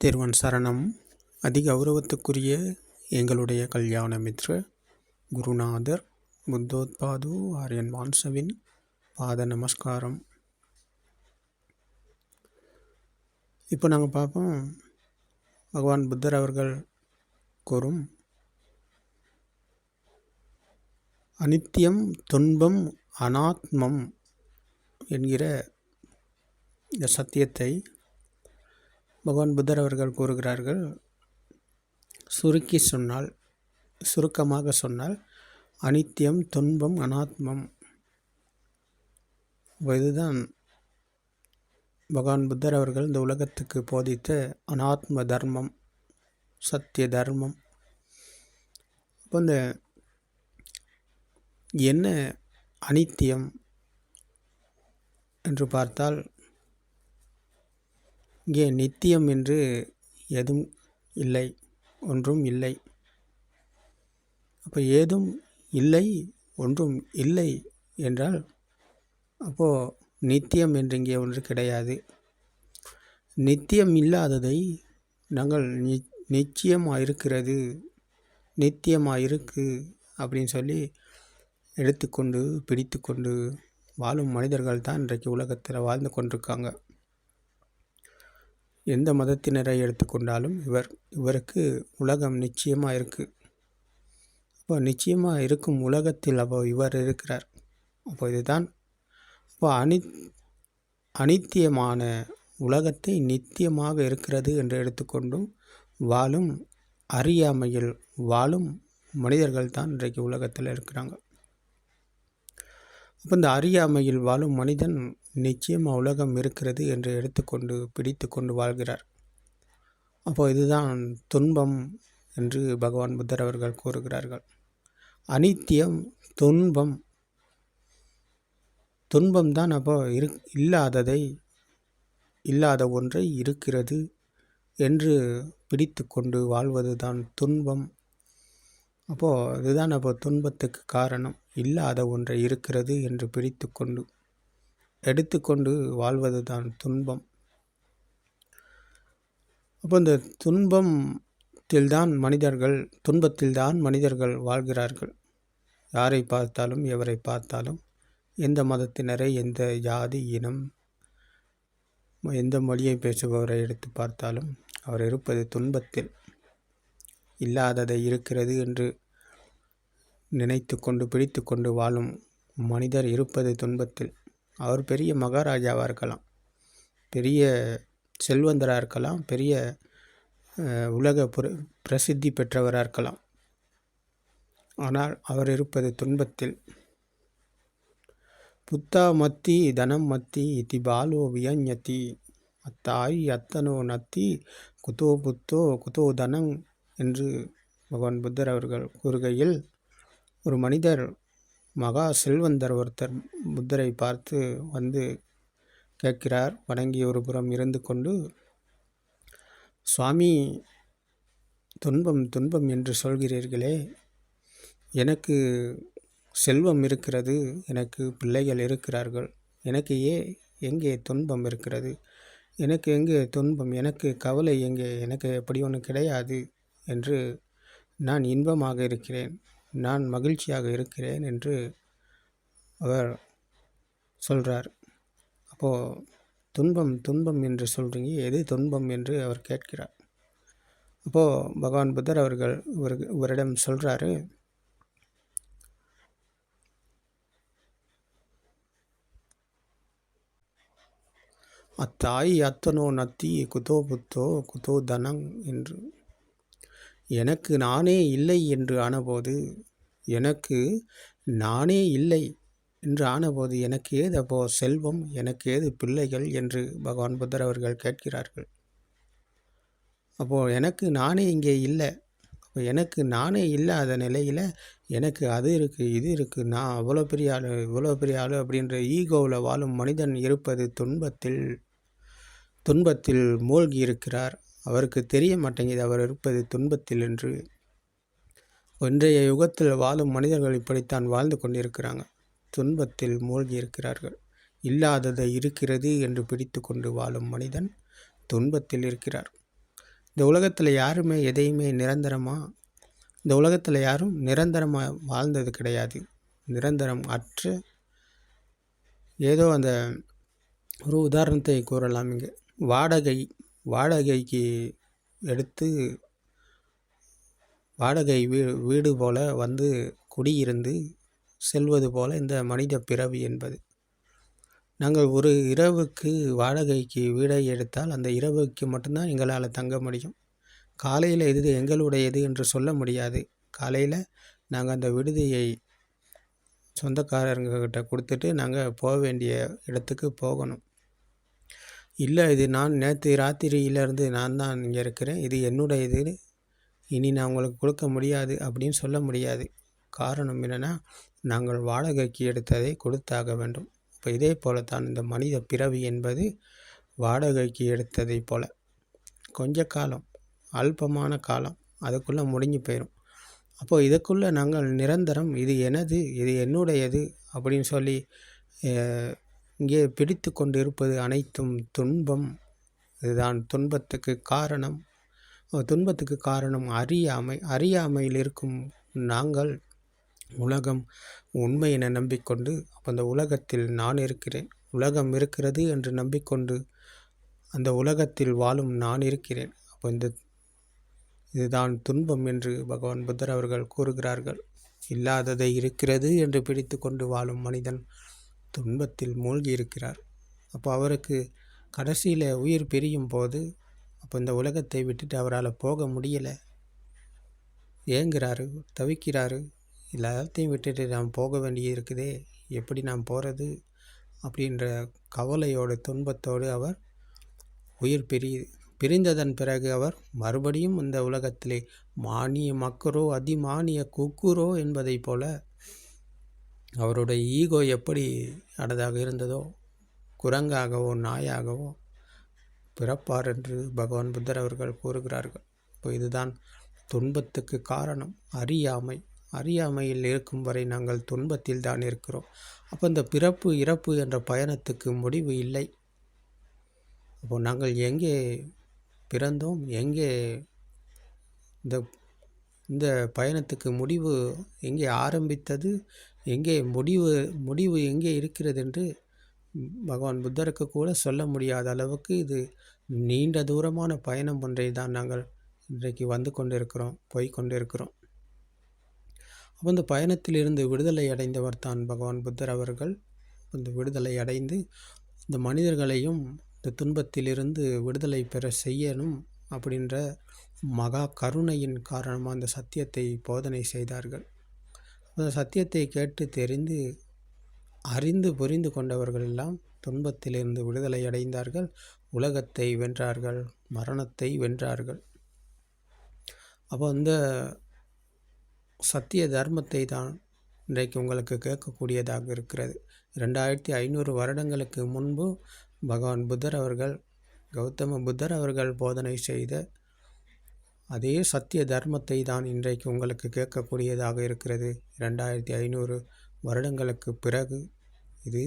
தேர்வன் சரணம். அதிகௌரவத்துக்குரிய எங்களுடைய கல்யாண மித்ர குருநாதர் புத்தோத்பாது ஆரியன் வான்சவின் பாத நமஸ்காரம். இப்போ நாங்கள் பார்ப்போம். பகவான் புத்தர் அவர்கள் கூறும் அனித்தியம் துன்பம் அனாத்மம் என்கிற இந்த சத்தியத்தை பகவான் புத்தர் அவர்கள் கூறுகிறார்கள் சுருக்கி சொன்னால் சுருக்கமாக சொன்னால் அனித்தியம் துன்பம் அனாத்மம். இதுதான் பகவான் புத்தர் அவர்கள் இந்த உலகத்துக்கு போதித்த அனாத்ம தர்மம் சத்திய தர்மம். இப்போ இந்த என்ன அனித்தியம் என்று பார்த்தால் இங்கே நித்தியம் என்று எதுவும் இல்லை ஒன்றும் இல்லை. அப்போ ஏதும் இல்லை ஒன்றும் இல்லை என்றால் அப்போது நித்தியம் என்று இங்கே ஒன்று கிடையாது. நித்தியம் இல்லாததை நாங்கள் நி நிச்சயமாக இருக்கிறது நித்தியமாக இருக்கு அப்படின்னு சொல்லி எடுத்துக்கொண்டு பிடித்து கொண்டு வாழும் மனிதர்கள் தான் இன்றைக்கு உலகத்தில் வாழ்ந்து கொண்டிருக்காங்க. எந்த மதத்தினரை எடுத்துக்கொண்டாலும் இவர் இவருக்கு உலகம் நிச்சயமாக இருக்குது அப்போ நிச்சயமாக இருக்கும் உலகத்தில் அப்போ இவர் இருக்கிறார். அப்போ இதுதான் இப்போ அனி அனித்தியமான உலகத்தை நித்தியமாக இருக்கிறது என்று எடுத்துக்கொண்டும் வாழும் அறியாமையில் வாழும் மனிதர்கள் தான் இன்றைக்கு உலகத்தில் இருக்கிறாங்க. அப்போ இந்த அறியாமையில் வாழும் மனிதன் நிச்சயமாக உலகம் இருக்கிறது என்று எடுத்துக்கொண்டு பிடித்து கொண்டு வாழ்கிறார். அப்போது இதுதான் துன்பம் என்று பகவான் புத்தர் அவர்கள் கூறுகிறார்கள். அனித்தியம் துன்பம். துன்பம் தான் அப்போ இரு இல்லாததை இல்லாத ஒன்றை இருக்கிறது என்று பிடித்து கொண்டு வாழ்வது தான் துன்பம். அப்போது இதுதான் அப்போ துன்பத்துக்கு காரணம். இல்லாத ஒன்றை இருக்கிறது என்று பிடித்து கொண்டு எடுத்துக்கொண்டு வாழ்வது தான் துன்பம். அப்போ இந்த துன்பத்தில்தான் மனிதர்கள் துன்பத்தில் தான் மனிதர்கள் வாழ்கிறார்கள். யாரை பார்த்தாலும் எவரை பார்த்தாலும் எந்த மதத்தினரை எந்த ஜாதி இனம் எந்த மொழியை பேசுபவரை எடுத்து பார்த்தாலும் அவர் இருப்பது துன்பத்தில். இல்லாததை இருக்கிறது என்று நினைத்து கொண்டு பிடித்து கொண்டு வாழும் மனிதர் இருப்பது துன்பத்தில். அவர் பெரிய மகாராஜாவாக இருக்கலாம் பெரிய செல்வந்தராக இருக்கலாம் பெரிய உலக பிரசித்தி பெற்றவராக இருக்கலாம். ஆனால் அவர் இருப்பது துன்பத்தில். புத்தா மத்தி தனம் மத்தி இத்தி பாலோ வியஞ்சதி அத்தாய் அத்தனோ நத்தி குதோ புத்தோ குதோ தனம் என்று பகவான் புத்தர் அவர்கள் கூறுகையில் ஒரு மனிதர் மகா செல்வந்தர் ஒருத்தர் புத்தரை பார்த்து வந்து கேட்கிறார். வணங்கி ஒரு புறம் இருந்து கொண்டு சுவாமி துன்பம் துன்பம் என்று சொல்கிறீர்களே. எனக்கு செல்வம் இருக்கிறது. எனக்கு பிள்ளைகள் இருக்கிறார்கள். எனக்கு ஏ எங்கே துன்பம் இருக்கிறது? எனக்கு எங்கே துன்பம்? எனக்கு கவலை எங்கே? எனக்கு எப்படி ஒன்று கிடையாது என்று நான் இன்பமாக இருக்கிறேன். நான் மகிழ்ச்சியாக இருக்கிறேன் என்று அவர் சொல்கிறார் அப்போது துன்பம் துன்பம் என்று சொல்கிறீங்க எது துன்பம் என்று அவர் கேட்கிறார். அப்போது பகவான் புத்தர் அவர்கள் இவர் இவரிடம் சொல்கிறாரு அத்தாய் அத்தனோ நத்தி குதோ புத்தோ குதோ தனங் என்று. எனக்கு நானே இல்லை என்று ஆனபோது எனக்கு நானே இல்லை என்று ஆனபோது எனக்கு ஏது அப்போ செல்வம் எனக்கு ஏது பிள்ளைகள் என்று பகவான் புத்தர் அவர்கள் கேட்கிறார்கள். அப்போது எனக்கு நானே இங்கே இல்லை. அப்போ எனக்கு நானே இல்லாத நிலையில் எனக்கு அது இருக்குது இது இருக்குது நான் அவ்வளோ பெரிய ஆள் இவ்வளோ பெரிய ஆள் அப்படின்ற ஈகோவில் வாழும் மனிதன் இருப்பது துன்பத்தில் துன்பத்தில் மூழ்கி இருக்கிறார் அவருக்கு தெரிய மாட்டேங்குது அவர் இருப்பது துன்பத்தில் என்று. இன்றைய யுகத்தில் வாழும் மனிதர்கள் இப்படித்தான் வாழ்ந்து கொண்டிருக்கிறாங்க. துன்பத்தில் மூழ்கி இருக்கிறார்கள். இல்லாததை இருக்கிறது என்று பிடித்து கொண்டு வாழும் மனிதன் துன்பத்தில் இருக்கிறார். இந்த உலகத்தில் யாருமே எதையுமே நிரந்தரமாக இந்த உலகத்தில் யாரும் நிரந்தரமாக வாழ்ந்தது கிடையாது. நிரந்தரம் அற்ற ஏதோ அந்த ஒரு உதாரணத்தை கூறலாம் இங்கே. வாடகை வாடகைக்கு எடுத்து வாடகை வீ வீடு போல வந்து குடியிருந்து செல்வது போல இந்த மனித பிறவி என்பது. நாங்கள் ஒரு இரவுக்கு வாடகைக்கு வீடை எடுத்தால் அந்த இரவுக்கு மட்டும்தான் எங்களால் தங்க முடியும். காலையில் இது எங்களுடையது என்று சொல்ல முடியாது. காலையில் நாங்கள் அந்த விடுதியை சொந்தக்காரங்கக்கிட்ட கொடுத்துட்டு நாங்கள் போக வேண்டிய இடத்துக்கு போகணும். இல்லை இது நான் நேற்று ராத்திரியிலேருந்து நான் தான் இங்கே இருக்கிறேன். இது என்னுடையது இனி நான் உங்களுக்கு கொடுக்க முடியாது அப்படின்னு சொல்ல முடியாது. காரணம் என்னென்னா நாங்கள் வாடகைக்கு எடுத்ததை கொடுத்தாக வேண்டும். இப்போ இதே போலத்தான் இந்த மனித பிறவி என்பது வாடகைக்கு எடுத்ததை போல. கொஞ்ச காலம் அல்பமான காலம் அதுக்குள்ளே முடிஞ்சு போயிடும் அப்போது இதுக்குள்ளே நாங்கள் நிரந்தரம் இது எனது இது என்னுடையது அப்படின்னு சொல்லி இங்கே பிடித்து கொண்டு இருப்பது அனைத்தும் துன்பம். இதுதான் துன்பத்துக்கு காரணம். துன்பத்துக்கு காரணம் அறியாமை. அறியாமையில் இருக்கும் நாங்கள் உலகம் உண்மை என நம்பிக்கொண்டு அப்போ அந்த உலகத்தில் நான் இருக்கிறேன். உலகம் இருக்கிறது என்று நம்பிக்கொண்டு அந்த உலகத்தில் வாழும் நான் இருக்கிறேன். அப்போ இந்த இதுதான் துன்பம் என்று பகவான் புத்தர் அவர்கள் கூறுகிறார்கள். இல்லாததை இருக்கிறது என்று பிடித்து கொண்டு வாழும் மனிதன் துன்பத்தில் மூழ்கி இருக்கிறார். அப்போ அவருக்கு கடைசியில் உயிர் பிரியும் போது அப்போ இந்த உலகத்தை விட்டுட்டு அவரால் போக முடியலை. ஏங்குறாரு தவிக்கிறாரு எல்லாத்தையும் விட்டுட்டு நாம் போக வேண்டிய இருக்குதே எப்படி நாம் போகிறது அப்படின்ற கவலையோடு துன்பத்தோடு அவர் உயிர் பிரி பிரிந்ததன் பிறகு அவர் மறுபடியும் இந்த உலகத்திலே மானிய மக்கரோ அதிமானிய குக்குரோ என்பதைப் போல அவருடைய ஈகோ எப்படி அடதாக இருந்ததோ குரங்காகவோ நாயாகவோ பிறப்பார் என்று பகவான் புத்தர் அவர்கள் கூறுகிறார்கள். இப்போ இதுதான் துன்பத்துக்கு காரணம். அறியாமை. அறியாமையில் இருக்கும் வரை நாங்கள் துன்பத்தில் தான் இருக்கிறோம். அப்போ இந்த பிறப்பு இறப்பு என்ற பயணத்துக்கு முடிவு இல்லை. அப்போ நாங்கள் எங்கே பிறந்தோம்? எங்கே இந்த இந்த பயணத்துக்கு முடிவு எங்கே ஆரம்பித்தது? எங்கே முடிவு முடிவு எங்கே இருக்கிறது என்று பகவான் புத்தருக்கு கூட சொல்ல முடியாத அளவுக்கு இது நீண்ட தூரமான பயணம் ஒன்றை தான் நாங்கள் இன்றைக்கு வந்து கொண்டிருக்கிறோம் போய் கொண்டிருக்கிறோம். அப்போ இந்த பயணத்திலிருந்து விடுதலை அடைந்தவர் தான் பகவான் புத்தர் அவர்கள். அந்த விடுதலை அடைந்து இந்த மனிதர்களையும் இந்த துன்பத்திலிருந்து விடுதலை பெற செய்யணும் அப்படின்ற மகா கருணையின் காரணமாக அந்த சத்தியத்தை போதனை செய்தார்கள். அந்த சத்தியத்தை கேட்டு தெரிந்து அறிந்து புரிந்து கொண்டவர்கள் எல்லாம் துன்பத்திலிருந்து விடுதலை அடைந்தார்கள் உலகத்தை வென்றார்கள் மரணத்தை வென்றார்கள். அப்போ அந்த சத்திய தர்மத்தை தான் இன்றைக்கு உங்களுக்கு கேட்கக்கூடியதாக இருக்கிறது. ரெண்டாயிரத்தி ஐநூறு வருடங்களுக்கு முன்பு பகவான் புத்தர் அவர்கள் கௌதம புத்தர் அவர்கள் போதனை செய்த அதே சத்திய தர்மத்தை தான் இன்றைக்கு உங்களுக்கு கேட்கக்கூடியதாக இருக்கிறது. ரெண்டாயிரத்தி ஐநூறு வருடங்களுக்கு பிறகு இது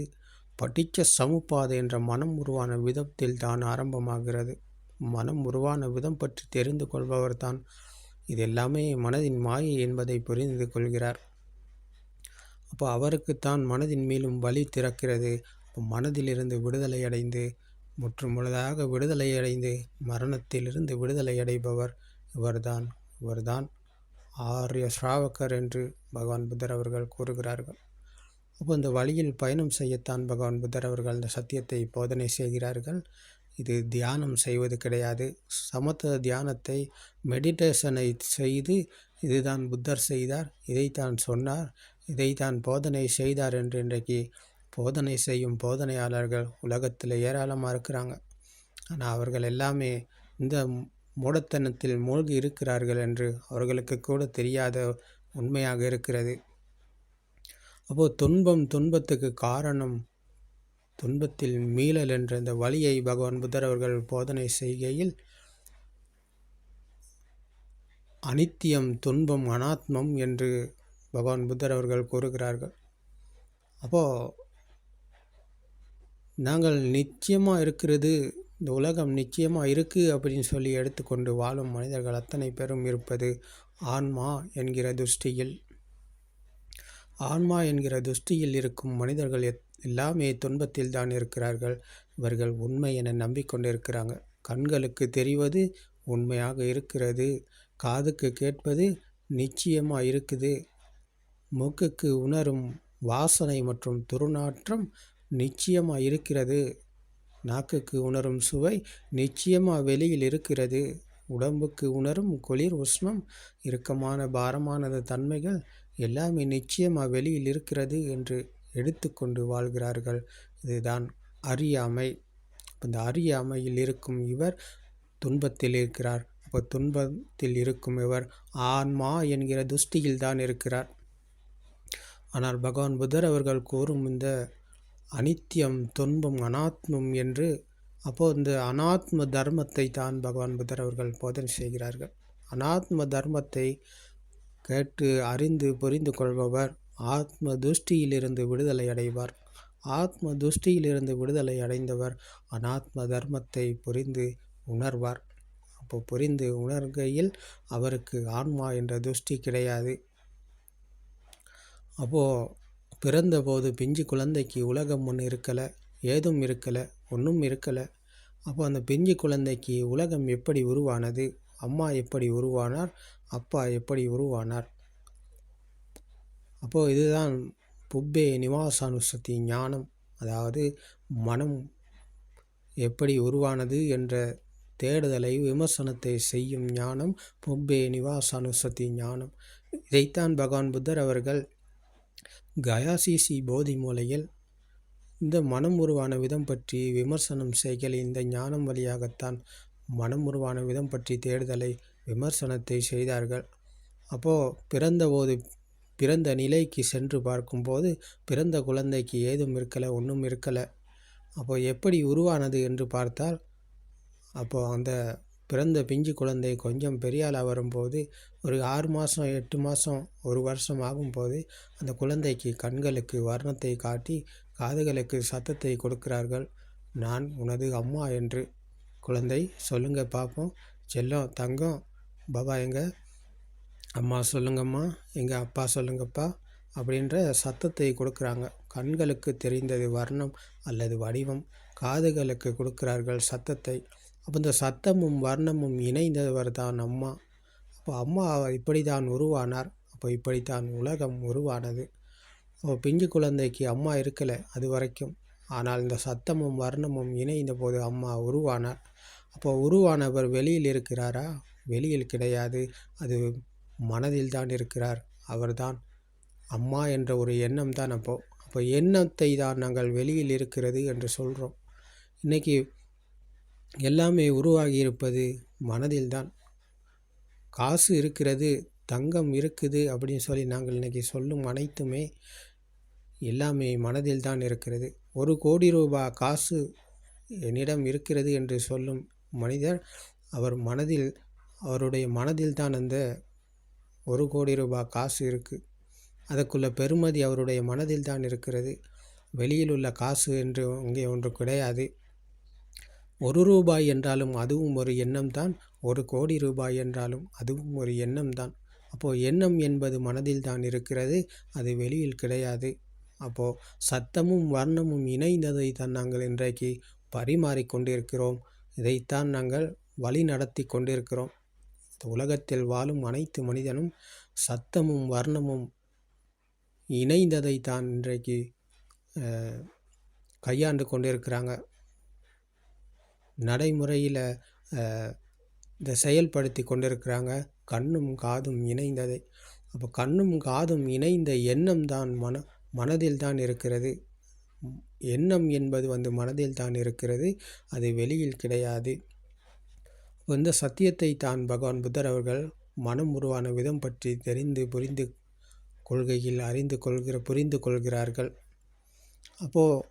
படித்த சமுப்பாதை என்ற மனம் உருவான விதத்தில் தான் ஆரம்பமாகிறது. மனம் உருவான விதம் பற்றி தெரிந்து கொள்பவர் தான் இது எல்லாமே மனதின் மாயை என்பதை புரிந்து கொள்கிறார். அப்போ அவருக்குத்தான் மனதின் மேலும் வழி திறக்கிறது. அப்போ மனதிலிருந்து விடுதலை அடைந்து முற்றுமுழுதாக விடுதலை அடைந்து மரணத்திலிருந்து விடுதலை அடைபவர் இவர்தான். இவர்தான் ஆரிய ஸ்ராவகர் என்று பகவான் புத்தர் அவர்கள் கூறுகிறார்கள். அப்போ இந்த வழியில் பயணம் செய்யத்தான் பகவான் புத்தர் அவர்கள் இந்த சத்தியத்தை போதனை செய்கிறார்கள். இது தியானம் செய்வது கிடையாது. சமத்துவ தியானத்தை மெடிடேஷனை செய்து இதுதான் புத்தர் செய்தார். இதைத்தான் சொன்னார். இதைத்தான் போதனை செய்தார் என்று இன்றைக்கு போதனை செய்யும் போதனையாளர்கள் உலகத்தில் ஏராளமாக இருக்கிறாங்க. ஆனால் அவர்கள் எல்லாமே இந்த மூடத்தனத்தில் மூழ்கி இருக்கிறார்கள் என்று அவர்களுக்கு கூட தெரியாத உண்மையாக இருக்கிறது. அப்போது துன்பம் துன்பத்துக்கு காரணம் துன்பத்தில் மீளல் என்ற இந்த வழியை பகவான் புத்தர் அவர்கள் போதனை செய்கையில் அனித்தியம் துன்பம் அனாத்மம் என்று பகவான் புத்தர் அவர்கள் கூறுகிறார்கள். அப்போது நாங்கள் நிச்சயமாக இருக்கிறது இந்த உலகம் நிச்சயமாக இருக்குது அப்படின்னு சொல்லி எடுத்துக்கொண்டு வாழும் மனிதர்கள் அத்தனை பேரும் இருப்பது ஆன்மா என்கிற துஷ்டியில். ஆன்மா என்கிற துஷ்டியில் இருக்கும் மனிதர்கள் எத் எல்லாமே துன்பத்தில் தான் இருக்கிறார்கள். இவர்கள் உண்மை என நம்பிக்கொண்டிருக்கிறாங்க. கண்களுக்கு தெரிவது உண்மையாக இருக்கிறது. காதுக்கு கேட்பது நிச்சயமாக இருக்குது. மூக்குக்கு உணரும் வாசனை மற்றும் துர்நாற்றம் நிச்சயமாக இருக்கிறது. நாக்குக்கு உணரும் சுவை நிச்சயமாக வெளியில் இருக்கிறது. உடம்புக்கு உணரும் குளிர் உஷ்ணம் இறுக்கமான பாரமானது தன்மைகள் எல்லாமே நிச்சயமாக வெளியில் இருக்கிறது என்று எடுத்துக்கொண்டு வாழ்கிறார்கள். இதுதான் அறியாமை. இந்த அறியாமையில் இருக்கும் இவர் துன்பத்தில் இருக்கிறார். அப்போ துன்பத்தில் இருக்கும் இவர் ஆன்மா என்கிற துஷ்டியில் தான் இருக்கிறார். ஆனால் பகவான் புத்தர் அவர்கள் கூறும் இந்த அனித்தியம் துன்பம் அனாத்மம் என்று அப்போது இந்த அனாத்ம தர்மத்தை தான் பகவான் புத்தர் அவர்கள் போதனை செய்கிறார்கள். அனாத்ம தர்மத்தை கேட்டு அறிந்து புரிந்து கொள்பவர் ஆத்ம துஷ்டியிலிருந்து விடுதலை அடைவார். ஆத்ம துஷ்டியிலிருந்து விடுதலை அடைந்தவர் அனாத்ம தர்மத்தை புரிந்து உணர்வார். அப்போ புரிந்து உணர்கையில் அவருக்கு ஆன்மா என்ற துஷ்டி கிடையாது. அப்போது பிறந்தபோது பிஞ்சு குழந்தைக்கு உலகம் ஒன்று இருக்கலை ஏதும் இருக்கலை ஒன்றும் இருக்கலை. அப்போ அந்த பிஞ்சு குழந்தைக்கு உலகம் எப்படி உருவானது? அம்மா எப்படி உருவானார்? அப்பா எப்படி உருவானார்? அப்போது இதுதான் புப்பே நிவாசானுசதி ஞானம். அதாவது மனம் எப்படி உருவானது என்ற தேடுதலை விமர்சனத்தை செய்யும் ஞானம் புப்பே நிவாசானுசதி ஞானம். இதைத்தான் பகவான் புத்தர் அவர்கள் கயாசிசி போதி மூலையில் இந்த மனம் உருவான விதம் பற்றி விமர்சனம் செய்கையில் இந்த ஞானம் வழியாகத்தான் மனம் உருவான விதம் பற்றி தேடுதலை விமர்சனத்தை செய்தார்கள். அப்போது பிறந்தபோது பிறந்த நிலைக்கு சென்று பார்க்கும்போது பிறந்த குழந்தைக்கு ஏதும் இருக்கலை ஒன்றும் இருக்கலை. அப்போ எப்படி உருவானது என்று பார்த்தால் அப்போது அந்த பிறந்த பிஞ்சு குழந்தை கொஞ்சம் பெரியாளாக வரும்போது ஒரு ஆறு மாதம் எட்டு மாதம் ஒரு வருஷம் ஆகும்போது அந்த குழந்தைக்கு கண்களுக்கு வர்ணத்தை காட்டி காதுகளுக்கு சத்தத்தை கொடுக்கிறார்கள். நான் உனது அம்மா என்று. குழந்தை சொல்லுங்க பார்ப்போம் செல்லம் தங்கம். பாபா எங்க? அம்மா சொல்லுங்கம்மா. எங்கள் அப்பா சொல்லுங்கப்பா. அப்படின்ற சத்தத்தை கொடுக்குறாங்க. கண்களுக்கு தெரிந்தது வர்ணம் அல்லது வடிவம். காதுகளுக்கு கொடுக்கிறார்கள் சத்தத்தை. அப்போ இந்த சத்தமும் வர்ணமும் இணைந்தவர் தான் அம்மா. அப்போ அம்மா இப்படி தான் உருவானார். அப்போ இப்படித்தான் உலகம் உருவானது. அப்போ பிஞ்சு குழந்தைக்கு அம்மா இருக்கலை அது வரைக்கும். ஆனால் இந்த சத்தமும் வர்ணமும் இணைந்த போது அம்மா உருவானார். அப்போ உருவானவர் வெளியில் இருக்கிறாரா? வெளியில் கிடையாது. அது மனதில் தான் இருக்கிறார். அவர்தான் அம்மா என்ற ஒரு எண்ணம் தான் அப்போது அப்போ எண்ணத்தை தான் நாங்கள் வெளியில் இருக்கிறது என்று சொல்கிறோம் இன்றைக்கி எல்லாமே உருவாகி இருப்பது மனதில் தான் காசு இருக்கிறது தங்கம் இருக்குது அப்படின்னு சொல்லி நாங்கள் இன்றைக்கி சொல்லும் அனைத்துமே எல்லாமே மனதில் தான் இருக்கிறது. ஒரு கோடி ரூபாய் காசு என்னிடம் இருக்கிறது என்று சொல்லும் மனிதர் அவர் மனதில் அவருடைய மனதில் தான் அந்த ஒரு கோடி ரூபாய் காசு இருக்குது அதுக்குள்ள பெருமதி அவருடைய மனதில் தான் இருக்கிறது. வெளியில் உள்ள காசு என்று இங்கே ஒன்று கிடையாது. ஒரு ரூபாய் என்றாலும் அதுவும் ஒரு எண்ணம் தான் ஒரு கோடி ரூபாய் என்றாலும் அதுவும் ஒரு எண்ணம் தான் அப்போது எண்ணம் என்பது மனதில் தான் இருக்கிறது அது வெளியில் கிடையாது. அப்போது சத்தமும் வர்ணமும் இணைந்ததை தான் நாங்கள் இன்றைக்கு பரிமாறிக்கொண்டிருக்கிறோம் இதைத்தான் நாங்கள் வழி நடத்தி கொண்டிருக்கிறோம். உலகத்தில் வாழும் அனைத்து மனிதனும் சத்தமும் வர்ணமும் இணைந்ததை தான் இன்றைக்கு கையாண்டு கொண்டிருக்கிறாங்க. நடைமுறையில் இதை செயல்படுத்தி கொண்டிருக்கிறாங்க. கண்ணும் காதும் இணைந்ததை. அப்போ கண்ணும் காதும் இணைந்த எண்ணம் தான் மன மனதில் தான் இருக்கிறது. எண்ணம் என்பது வந்து மனதில் தான் இருக்கிறது. அது வெளியில் கிடையாது. இந்த சத்தியத்தை தான் பகவான் புத்தர் அவர்கள் மனம் உருவான விதம் பற்றி தெரிந்து புரிந்து கொள்கையில் அறிந்து கொள்கிற புரிந்து கொள்கிறார்கள். அப்போது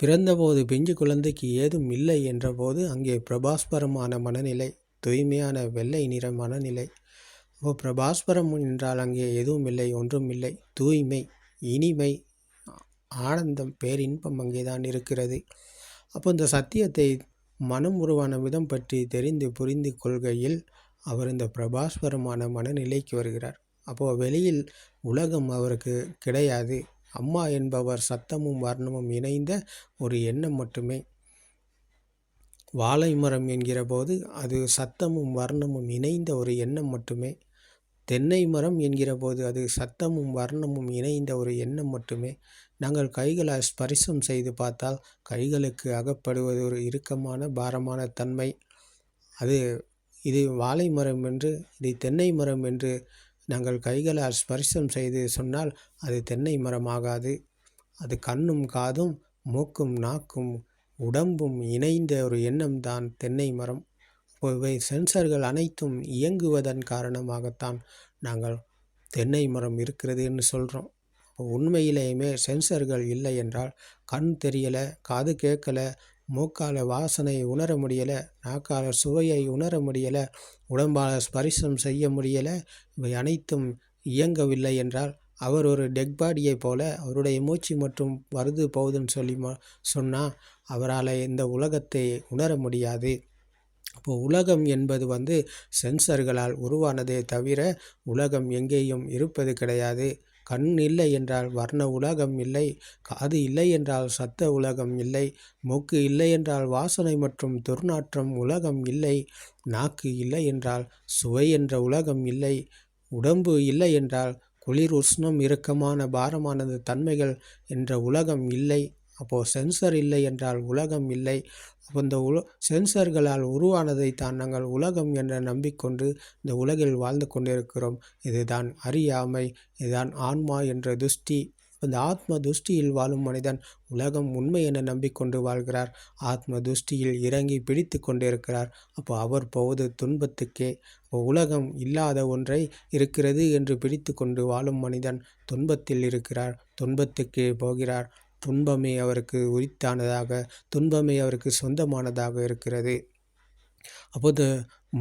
பிறந்தபோது பிஞ்சு குழந்தைக்கு ஏதும் இல்லை என்றபோது அங்கே பிரபாஸ்பரமான மனநிலை தூய்மையான வெள்ளை நிற மனநிலை. அப்போ பிரபாஸ்பரம் என்றால் அங்கே எதுவும் இல்லை ஒன்றும் இல்லை. தூய்மை இனிமை ஆனந்தம் பேரின்பம் அங்கே தான் இருக்கிறது அப்போ இந்த சத்தியத்தை மனம் உருவான விதம் பற்றி தெரிந்து புரிந்து கொள்கையில் அவர் இந்த பிரபாஸ்வரமான மனநிலைக்கு வருகிறார். அப்போது வெளியில் உலகம் அவருக்கு கிடையாது. அம்மா என்பவர் சத்தமும் வர்ணமும் இணைந்த ஒரு எண்ணம் மட்டுமே. வாழை மரம் என்கிற போது அது சத்தமும் வர்ணமும் இணைந்த ஒரு எண்ணம் மட்டுமே. தென்னை மரம் என்கிற போது அது சத்தமும் வர்ணமும் இணைந்த ஒரு எண்ணம் மட்டுமே. நாங்கள் கைகளை ஸ்பரிசம் செய்து பார்த்தால் கைகளுக்கு அகப்படுவது ஒரு இறுக்கமான பாரமான தன்மை. அது இது வாழை மரம் என்று இது தென்னை மரம் என்று நாங்கள் கைகளால் ஸ்பரிசம் செய்து சொன்னால் அது தென்னை மரமாகாது. அது கண்ணும் காதும் மூக்கும் நாக்கும் உடம்பும் இணைந்த ஒரு எண்ணம் தான் தென்னை மரம். இவை சென்சர்கள் அனைத்தும் இயங்குவதன் காரணமாகத்தான் நாங்கள் தென்னை மரம் இருக்கிறதுன்னு சொல்கிறோம் உண்மையிலேயுமே சென்சர்கள் இல்லை என்றால் கண் தெரியலை காது கேட்கலை மூக்கால் வாசனை உணர முடியலை நாக்கால் சுவையை உணர முடியலை உடம்பால் ஸ்பரிசம் செய்ய முடியலை இவை அனைத்தும் இயங்கவில்லை என்றால் அவர் ஒரு டெக் பாடியை போல அவருடைய மூச்சு மற்றும் வருது போகுதுன்னு சொல்லி சொன்னால் அவரால் இந்த உலகத்தை உணர முடியாது. இப்போ உலகம் என்பது வந்து சென்சர்களால் உருவானதே தவிர உலகம் எங்கேயும் இருப்பது கிடையாது. கண் இல்லை என்றால் வர்ண உலகம் இல்லை காது இல்லை என்றால் சத்த உலகம் இல்லை மூக்கு இல்லை என்றால் வாசனை மற்றும் துர்நாற்றம் உலகம் இல்லை நாக்கு இல்லை என்றால் சுவை என்ற உலகம் இல்லை உடம்பு இல்லை என்றால் குளிர் உஷ்ணம் இறுக்கமான பாரமானது தன்மைகள் என்ற உலகம் இல்லை. அப்போது சென்சர் இல்லை என்றால் உலகம் இல்லை. அப்போ உல சென்சர்களால் உருவானதை தான் நாங்கள் உலகம் என்ற நம்பிக்கொண்டு இந்த உலகில் வாழ்ந்து கொண்டிருக்கிறோம். இதுதான் அறியாமை இதுதான் ஆன்மா என்ற துஷ்டி. அந்த ஆத்ம துஷ்டியில் வாழும் மனிதன் உலகம் உண்மை என நம்பிக்கொண்டு வாழ்கிறார். ஆத்ம துஷ்டியில் இறங்கி பிடித்து கொண்டிருக்கிறார். அப்போ அவர் போவது துன்பத்துக்கே. உலகம் இல்லாத ஒன்றை இருக்கிறது என்று பிடித்து கொண்டு வாழும் மனிதன் துன்பத்தில் இருக்கிறார் துன்பத்துக்கே போகிறார். துன்பமே அவருக்கு உரித்தானதாக துன்பமே அவருக்கு சொந்தமானதாக இருக்கிறது. அப்போது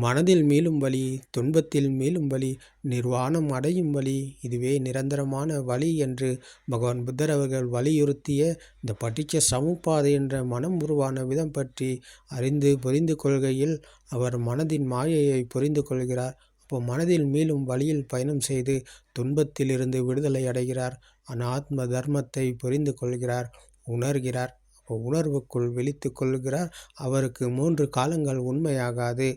மனதில் மீளும் வழி துன்பத்தில் மீளும் வழி நிர்வாணம் அடையும் வழி இதுவே நிரந்தரமான வழி என்று பகவான் புத்தர் அவர்கள் வலியுறுத்திய இந்த பட்டிச்ச சமுப்பாதை என்ற மனம் உருவான விதம் பற்றி அறிந்து புரிந்து கொள்கையில் அவர் மனதின் மாயையை புரிந்து கொள்கிறார். அப்போ மனதில் மீளும் வழியில் பயணம் செய்து துன்பத்திலிருந்து விடுதலை அடைகிறார். அனாத்ம தர்மத்தை புரிந்து கொள்கிறார் உணர்கிறார். அப்போ உணர்வுக்குள் விழித்து கொள்கிறார். அவருக்கு மூன்று காலங்கள் உண்மையாகாது.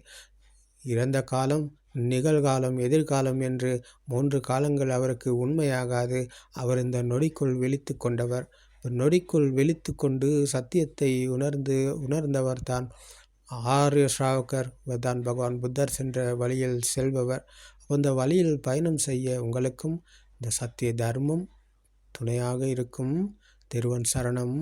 இறந்த காலம் நிகழ்காலம் எதிர்காலம் என்று மூன்று காலங்கள் அவருக்கு உண்மையாகாது. அவர் இந்த நொடிக்குள் விழித்து கொண்டவர். நொடிக்குள் விழித்து கொண்டு சத்தியத்தை உணர்ந்து உணர்ந்தவர் தான் ஆரிய ஸ்ராவகர் தான் பகவான் புத்தர் சென்ற வழியில் செல்பவர். அந்த வழியில் பயணம் செய்ய உங்களுக்கும் இந்த சத்திய தர்மம் துணையாக இருக்கும். திருவன் சரணம்.